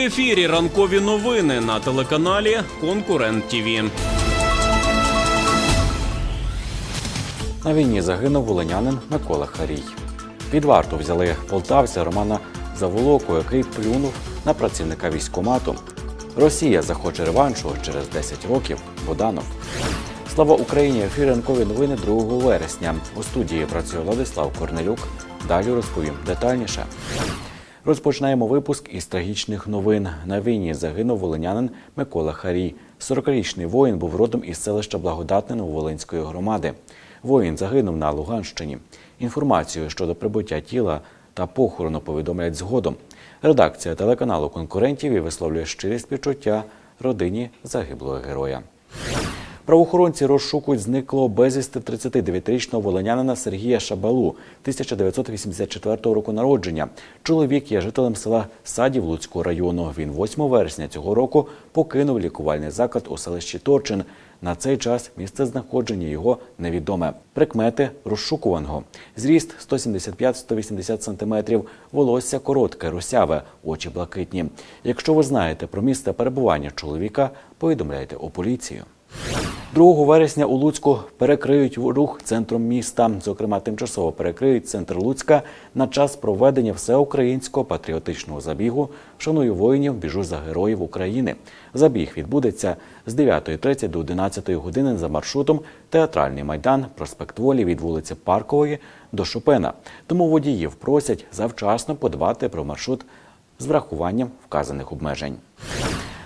ефірі ранкові новини на телеканалі Конкурент ТІВІ. На війні загинув волинянин Микола Харій. Під варту взяли полтавця Романа Заволоку, який плюнув на працівника військкомату. Росія захоче реваншу через 10 років. Буданов. Слава Україні! Ефір ранкові новини 2 вересня. У студії працює Владислав Корнелюк. Далі розповім детальніше. Розпочинаємо випуск із трагічних новин. На війні загинув волинянин Микола Харій. 40-річний воїн був родом із селища Благодатне Нововолинської громади. Воїн загинув на Луганщині. Інформацію щодо прибуття тіла та похорону повідомлять згодом. Редакція телеканалу конкурентів і висловлює щирі співчуття родині загиблого героя. Правоохоронці розшукують зниклого безвісти 39-річного волинянина Сергія Шабалу 1984 року народження. Чоловік є жителем села Садів Луцького району. Він 8 вересня цього року покинув лікувальний заклад у селищі Торчин. На цей час місце знаходження його невідоме. Прикмети розшукуваного. Зріст 175-180 см, волосся коротке, русяве, очі блакитні. Якщо ви знаєте про місце перебування чоловіка, повідомляйте у поліцію. 2 вересня у Луцьку перекриють рух центром міста. Зокрема, тимчасово перекриють центр Луцька на час проведення всеукраїнського патріотичного забігу «Шаную воїнів, біжу за героїв України. Забіг відбудеться з 9.30 до 11 години за маршрутом Театральний майдан, проспект Волі від вулиці Паркової до Шопена. Тому водіїв просять завчасно подбати про маршрут з врахуванням вказаних обмежень.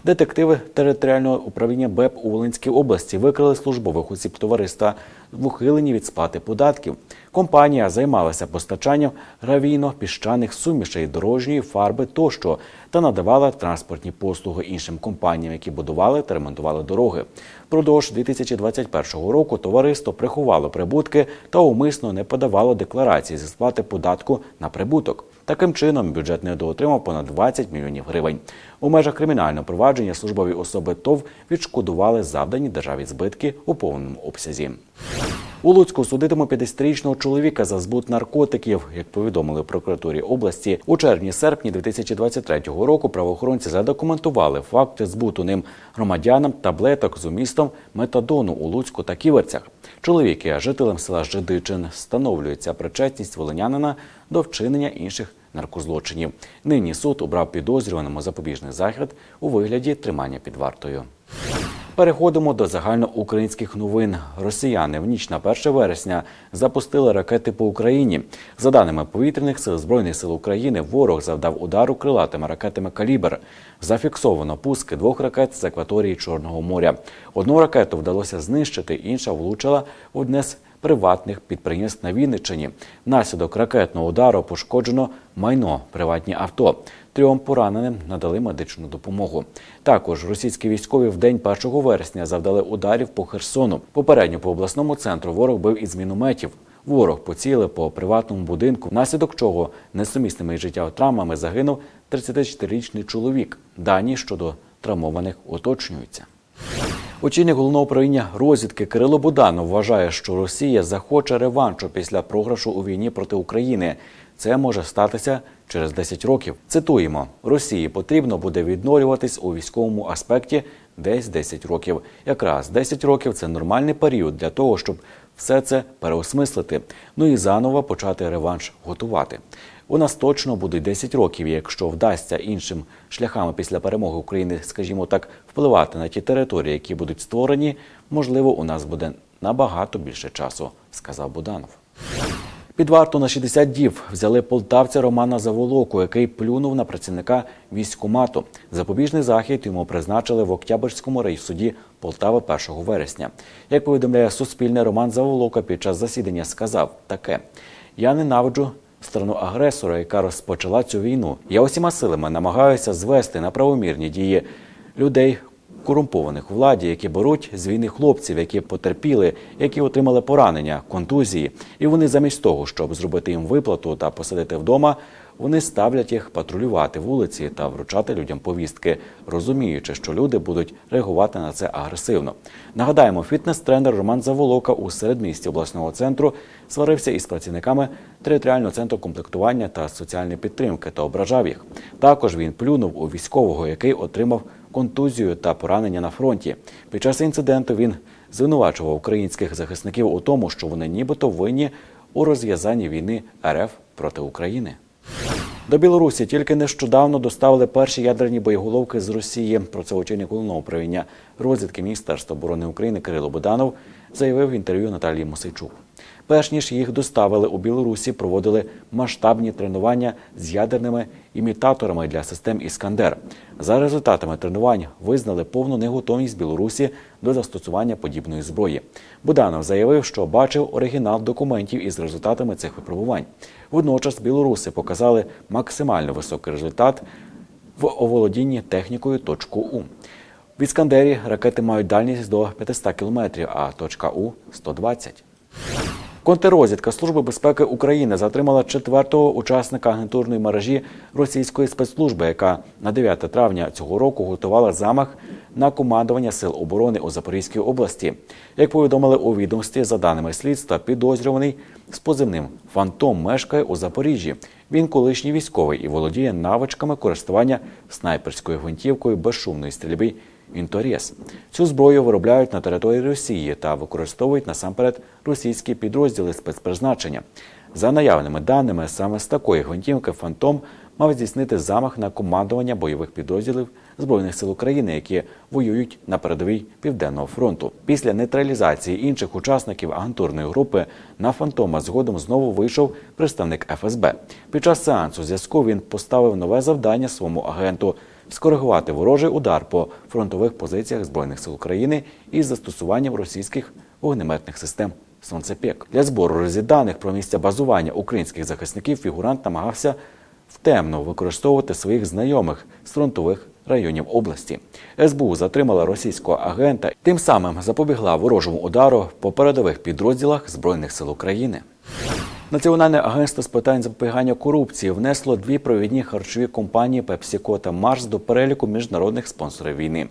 Детективи територіального управління БЕП у Волинській області викрили службових осіб товариства в ухиленні від сплати податків. Компанія займалася постачанням гравійно-піщаних сумішей, дорожньої фарби тощо та надавала транспортні послуги іншим компаніям, які будували та ремонтували дороги. Продовж 2021 року товариство приховало прибутки та умисно не подавало декларації зі сплати податку на прибуток. Таким чином, бюджет недоотримав понад 20 мільйонів гривень. У межах кримінального провадження службові особи ТОВ відшкодували завдані державі збитки у повному обсязі. У Луцьку судитимуть 50-річного чоловіка за збут наркотиків. Як повідомили в прокуратурі області, у червні-серпні 2023 року правоохоронці задокументували факти збуту ним громадянам таблеток з умістом метадону у Луцьку та Ківерцях. Чоловік є жителем села Жидичин. Встановлюється причетність волинянина до вчинення інших наркозлочинів. Нині суд обрав підозрюваному запобіжний захід у вигляді тримання під вартою. Переходимо до загальноукраїнських новин. Росіяни в ніч на 1 вересня запустили ракети по Україні. За даними повітряних сил збройних сил України, ворог завдав удару крилатими ракетами Калібр. Зафіксовано пуски двох ракет з акваторії Чорного моря. Одну ракету вдалося знищити, інша влучила в одне з приватних підприємств на Вінниччині. Внаслідок ракетного удару пошкоджено майно, приватні авто. Трьом пораненим надали медичну допомогу. Також російські військові в день 1 вересня завдали ударів по Херсону. Попередньо по обласному центру ворог бив із мінометів. Ворог поцілив по приватному будинку, внаслідок чого несумісними життя травмами загинув 34-річний чоловік. Дані щодо травмованих уточнюються. Очільник головного управління розвідки Кирило Буданов вважає, що Росія захоче реваншу після програшу у війні проти України. Це може статися через 10 років. Цитуємо: Росії потрібно буде відновлюватись у військовому аспекті десь 10 років. Якраз 10 років це нормальний період для того, щоб все це переосмислити. Ну і заново почати реванш готувати. У нас точно буде 10 років, якщо вдасться іншим шляхами після перемоги України, скажімо так, впливати на ті території, які будуть створені, можливо, у нас буде набагато більше часу, сказав Буданов. Під варту на 60 діб взяли полтавця Романа Заволоку, який плюнув на працівника військкомату. Запобіжний захід йому призначили в Октябрьському райсуді Полтави 1 вересня. Як повідомляє Суспільне, Роман Заволока під час засідання сказав таке: Я ненавиджу сторону агресора, яка розпочала цю війну. Я усіма силами намагаюся звести на правомірні дії людей корумпованих у владі, які беруть з війни хлопців, які потерпіли, які отримали поранення, контузії, і вони замість того, щоб зробити їм виплату та посадити вдома, вони ставлять їх патрулювати вулиці та вручати людям повістки, розуміючи, що люди будуть реагувати на це агресивно. Нагадаємо, фітнес-тренер Роман Заволока у середмісті обласного центру сварився із працівниками територіального центру комплектування та соціальної підтримки та ображав їх. Також він плюнув у військового, який отримав контузію та поранення на фронті. Під час інциденту він звинувачував українських захисників у тому, що вони нібито винні у розв'язанні війни РФ проти України. До Білорусі тільки нещодавно доставили перші ядерні боєголовки з Росії. Про це очільник головного управління розвідки Міністерства оборони України Кирило Буданов заявив в інтерв'ю Наталії Мосейчук. Перш ніж їх доставили у Білорусі, проводили масштабні тренування з ядерними імітаторами для систем Іскандер. За результатами тренувань визнали повну неготовність Білорусі до застосування подібної зброї. Буданов заявив, що бачив оригінал документів із результатами цих випробувань. Водночас білоруси показали максимально високий результат в оволодінні технікою точку У. В Іскандері ракети мають дальність до 500 кілометрів, а точка У 120. Контррозвідка Служби безпеки України затримала четвертого учасника агентурної мережі російської спецслужби, яка на 9 травня цього року готувала замах на командування сил оборони у Запорізькій області. Як повідомили у відомстві, за даними слідства, підозрюваний з позивним Фантом мешкає у Запоріжжі. Він колишній військовий і володіє навичками користування снайперською гвинтівкою безшумної стрільби Інторіс. Цю зброю виробляють на території Росії та використовують насамперед російські підрозділи спецпризначення. За наявними даними, саме з такої гвинтівки Фантом мав здійснити замах на командування бойових підрозділів збройних сил України, які воюють на передовій південного фронту. Після нейтралізації інших учасників агентурної групи на фантома згодом знову вийшов представник ФСБ. Під час сеансу зв'язку він поставив нове завдання своєму агенту скоригувати ворожий удар по фронтових позиціях збройних сил України із застосуванням російських вогнеметних систем. Сонцепек для збору розвідданих про місця базування українських захисників фігурант намагався втемно використовувати своїх знайомих з фронтових районів області. СБУ затримала російського агента, тим самим запобігла ворожому удару по передових підрозділах збройних сил України. Національне агентство з питань запобігання корупції внесло дві провідні харчові компанії PepsiCo та Mars до переліку міжнародних спонсорів війни.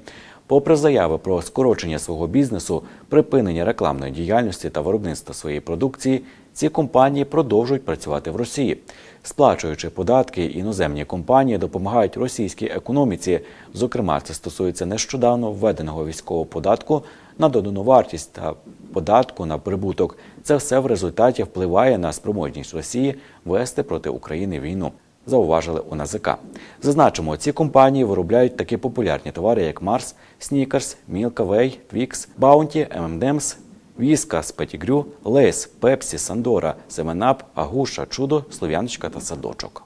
Попри заяви про скорочення свого бізнесу, припинення рекламної діяльності та виробництва своєї продукції, ці компанії продовжують працювати в Росії. Сплачуючи податки, іноземні компанії допомагають російській економіці. Зокрема, це стосується нещодавно введеного військового податку на додану вартість та податку на прибуток. Це все в результаті впливає на спроможність Росії вести проти України війну. Зауважили у НАЗК. Зазначимо, ці компанії виробляють такі популярні товари, як Марс, Снікерс, Мілка Вей, Твікс, Баунті, ММДемс, Віска, Спетігрю, Лейс, Пепсі, Сандора, Семенап, Агуша, Чудо, Слов'яночка та Садочок.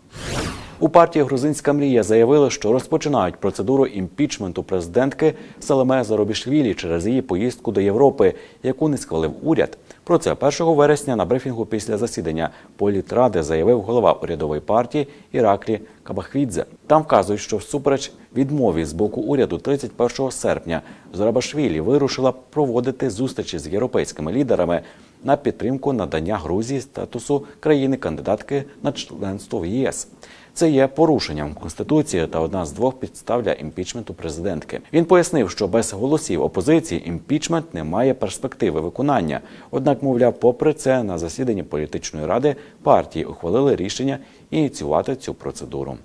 У партії Грузинська мрія заявили, що розпочинають процедуру імпічменту президентки Салеме Заробішвілі через її поїздку до Європи, яку не схвалив уряд. Про це 1 вересня на брифінгу після засідання політради заявив голова урядової партії Іраклі Кабахвідзе. Там вказують, що всупереч відмові з боку уряду 31 серпня Зарабашвілі вирушила проводити зустрічі з європейськими лідерами на підтримку надання Грузії статусу країни-кандидатки на членство в ЄС. Це є порушенням конституції та одна з двох підстав для імпічменту президентки. Він пояснив, що без голосів опозиції імпічмент не має перспективи виконання. Однак, мовляв, попри це на засіданні політичної ради партії ухвалили рішення ініціювати цю процедуру.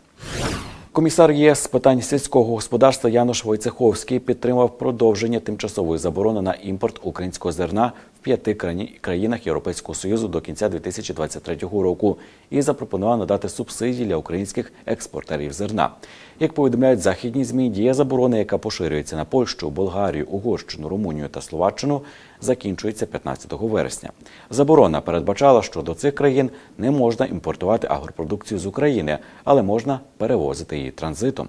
Комісар ЄС з питань сільського господарства Януш Войцеховський підтримав продовження тимчасової заборони на імпорт українського зерна п'яти країнах Європейського союзу до кінця 2023 року і запропонував надати субсидії для українських експортерів зерна. Як повідомляють західні змі, дія заборони, яка поширюється на Польщу, Болгарію, Угорщину, Румунію та Словаччину, закінчується 15 вересня. Заборона передбачала, що до цих країн не можна імпортувати агропродукцію з України, але можна перевозити її транзитом.